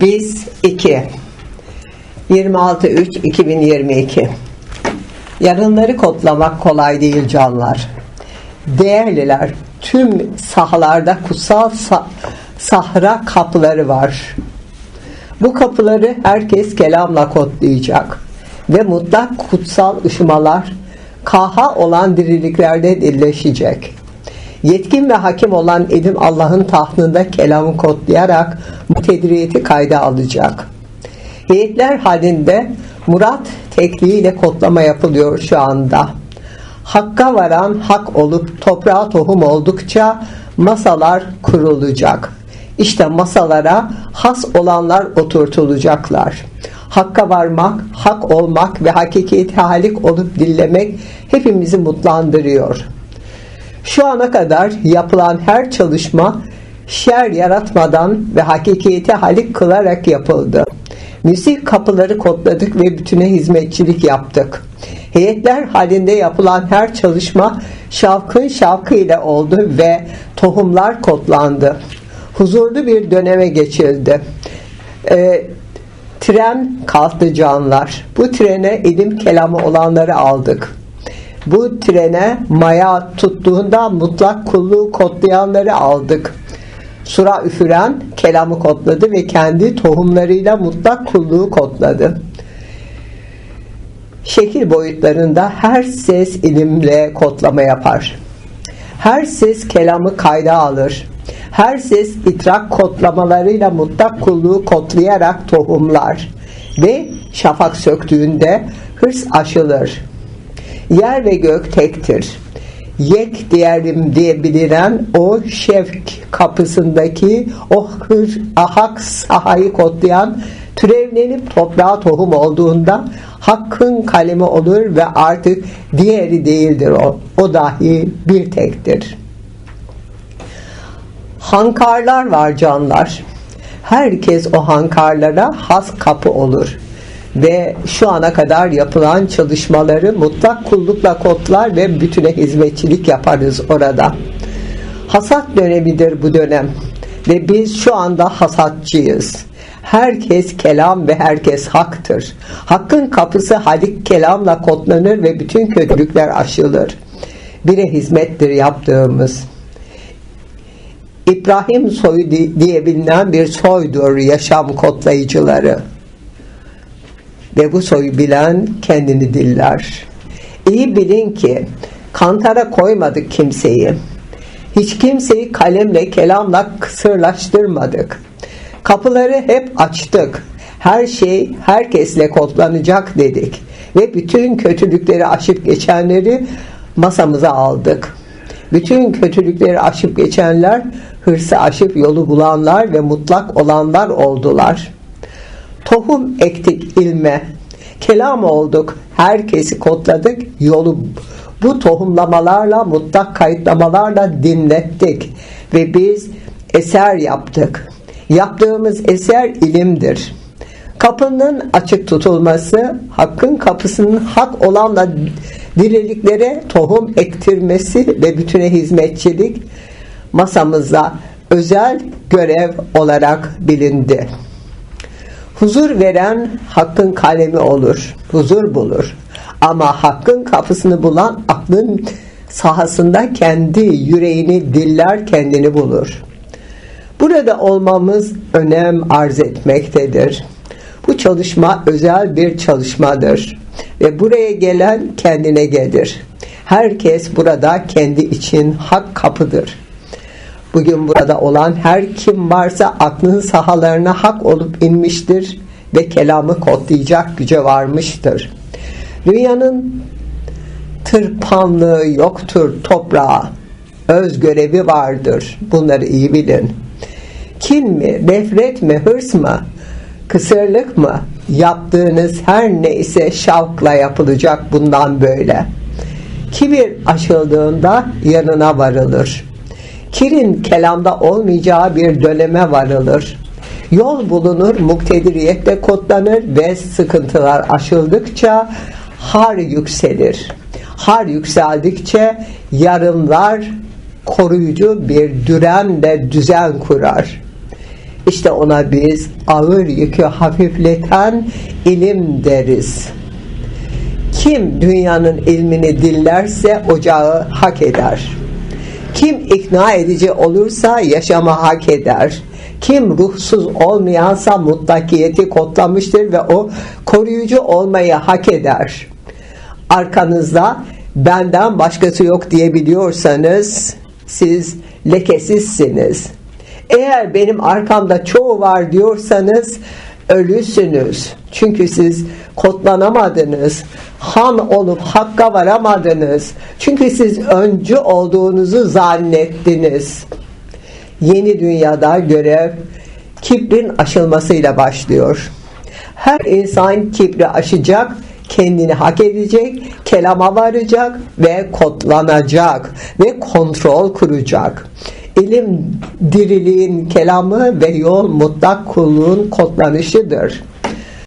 Biz 2 26-3-2022 Yarınları kodlamak kolay değil canlar. Değerliler, tüm sahalarda kutsal sa- sahra kapıları var. Bu kapıları herkes kelamla kodlayacak ve mutlak kutsal ışımalar kaha olan diriliklerde dilleşecek. Yetkin ve hakim olan elim Allah'ın tahtında kelamı kodlayarak bu tedriyeti kayda alacak. Heyetler halinde Murat tekliğiyle kodlama yapılıyor şu anda. Hakka varan hak olup toprağa tohum oldukça masalar kurulacak. İşte masalara has olanlar oturtulacaklar. Hakka varmak, hak olmak ve hakikiyeti halik olup dillemek hepimizi mutlandırıyor. Şu ana kadar yapılan her çalışma şer yaratmadan ve hakikiyeti halik kılarak yapıldı. Müzik kapıları kodladık ve bütüne hizmetçilik yaptık. Heyetler halinde yapılan her çalışma şavkın şavkı ile oldu ve tohumlar kodlandı. Huzurlu bir döneme geçildi. Ee, tren kalktı canlar. Bu trene ilim kelamı olanları aldık. Bu trene maya tuttuğunda mutlak kulluğu kodlayanları aldık. Sura üfüren kelamı kodladı ve kendi tohumlarıyla mutlak kulluğu kodladı. Şekil boyutlarında her ses ilimle kodlama yapar. Her ses kelamı kayda alır. Her ses itrak kodlamalarıyla mutlak kulluğu kodlayarak tohumlar ve şafak söktüğünde hırs aşılır. Yer ve gök tektir. Yek diyelim diye bilinen o şevk kapısındaki o hır, ahak sahayı kodlayan türevlenip toprağa tohum olduğunda hakkın kalemi olur ve artık diğeri değildir o. O dahi bir tektir. Hankarlar var canlar. Herkes o hankarlara has kapı olur ve şu ana kadar yapılan çalışmaları mutlak kullukla kodlar ve bütüne hizmetçilik yaparız orada. Hasat dönemidir bu dönem ve biz şu anda hasatçıyız. Herkes kelam ve herkes haktır. Hakkın kapısı halik kelamla kodlanır ve bütün kötülükler aşılır. Bire hizmettir yaptığımız. İbrahim soyu diye bilinen bir soydur yaşam kodlayıcıları ve bu soyu bilen kendini diller. İyi bilin ki kantara koymadık kimseyi. Hiç kimseyi kalemle kelamla kısırlaştırmadık. Kapıları hep açtık. Her şey herkesle kodlanacak dedik. Ve bütün kötülükleri aşıp geçenleri masamıza aldık. Bütün kötülükleri aşıp geçenler, hırsı aşıp yolu bulanlar ve mutlak olanlar oldular.'' Tohum ektik ilme, kelam olduk, herkesi kodladık, yolu bu tohumlamalarla, mutlak kayıtlamalarla dinlettik ve biz eser yaptık. Yaptığımız eser ilimdir. Kapının açık tutulması, hakkın kapısının hak olanla diriliklere tohum ektirmesi ve bütüne hizmetçilik masamızda özel görev olarak bilindi. Huzur veren hakkın kalemi olur. Huzur bulur. Ama hakkın kapısını bulan aklın sahasında kendi yüreğini diller kendini bulur. Burada olmamız önem arz etmektedir. Bu çalışma özel bir çalışmadır ve buraya gelen kendine gelir. Herkes burada kendi için hak kapıdır. Bugün burada olan her kim varsa aklın sahalarına hak olup inmiştir ve kelamı kodlayacak güce varmıştır. Dünyanın tırpanlığı yoktur toprağa. Öz görevi vardır. Bunları iyi bilin. Kin mi, nefret mi, hırs mı, kısırlık mı? Yaptığınız her neyse şavkla yapılacak bundan böyle. Kibir aşıldığında yanına varılır kirin kelamda olmayacağı bir döneme varılır. Yol bulunur, muktediriyette kodlanır ve sıkıntılar aşıldıkça har yükselir. Har yükseldikçe yarınlar koruyucu bir dürenle düzen kurar. İşte ona biz ağır yükü hafifleten ilim deriz. Kim dünyanın ilmini dillerse ocağı hak eder. Kim ikna edici olursa yaşama hak eder. Kim ruhsuz olmayansa mutlakiyeti kodlamıştır ve o koruyucu olmayı hak eder. Arkanızda benden başkası yok diyebiliyorsanız siz lekesizsiniz. Eğer benim arkamda çoğu var diyorsanız ölüsünüz. Çünkü siz kodlanamadınız. Han olup hakka varamadınız. Çünkü siz öncü olduğunuzu zannettiniz. Yeni dünyada görev kibrin aşılmasıyla başlıyor. Her insan kibri aşacak, kendini hak edecek, kelama varacak ve kodlanacak ve kontrol kuracak. İlim diriliğin kelamı ve yol mutlak kulluğun kodlanışıdır.